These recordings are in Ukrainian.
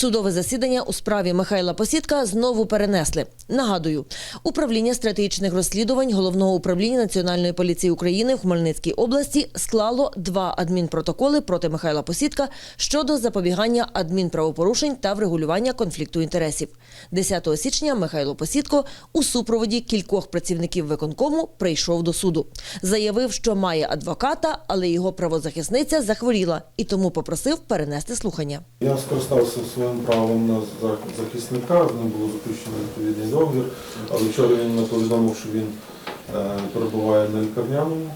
Судове засідання у справі Михайла Посідка знову перенесли. Нагадую, управління стратегічних розслідувань головного управління Національної поліції України в Хмельницькій області склало два адмінпротоколи проти Михайла Посідка щодо запобігання адмінправопорушень та врегулювання конфлікту інтересів. 10 січня Михайло Посідко у супроводі кількох працівників виконкому прийшов до суду. Заявив, що має адвоката, але його правозахисниця захворіла і тому попросив перенести слухання. Я скористався своїм правом на захисника, з ним було заключено відповідний договір, але вчора він повідомив, що він е, перебуває на лікарняному.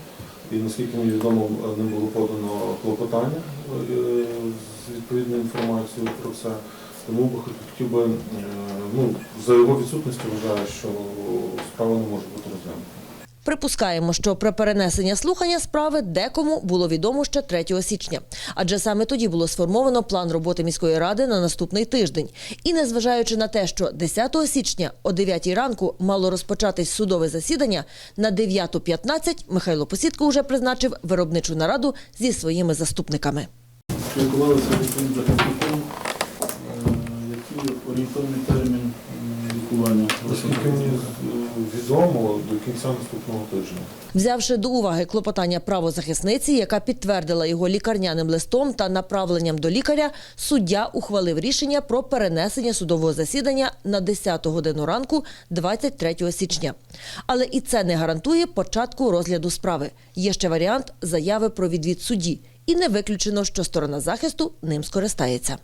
І наскільки мені відомо, е, ним було подано клопотання е, з відповідною інформацією про це. Тому хотів би, е, ну, за його відсутністю вважаю, що справа не може бути розглянута. Припускаємо, що про перенесення слухання справи декому було відомо ще 3 січня, адже саме тоді було сформовано план роботи міської ради на наступний тиждень. І незважаючи на те, що 10 січня о 9 ранку мало розпочатись судове засідання, на 9.15 Михайло Посідко вже призначив виробничу нараду зі своїми заступниками. спілкувалися з е, який орієнтовний термін лікування. Наскільки мені відомо, до кінця наступного тижня. Взявши до уваги клопотання правозахисниці, яка підтвердила його лікарняним листом та направленням до лікаря, суддя ухвалив рішення про перенесення судового засідання на 10 годину ранку 23 січня. Але і це не гарантує початку розгляду справи. Є ще варіант заяви про відвід судді, і не виключено, що сторона захисту ним скористається.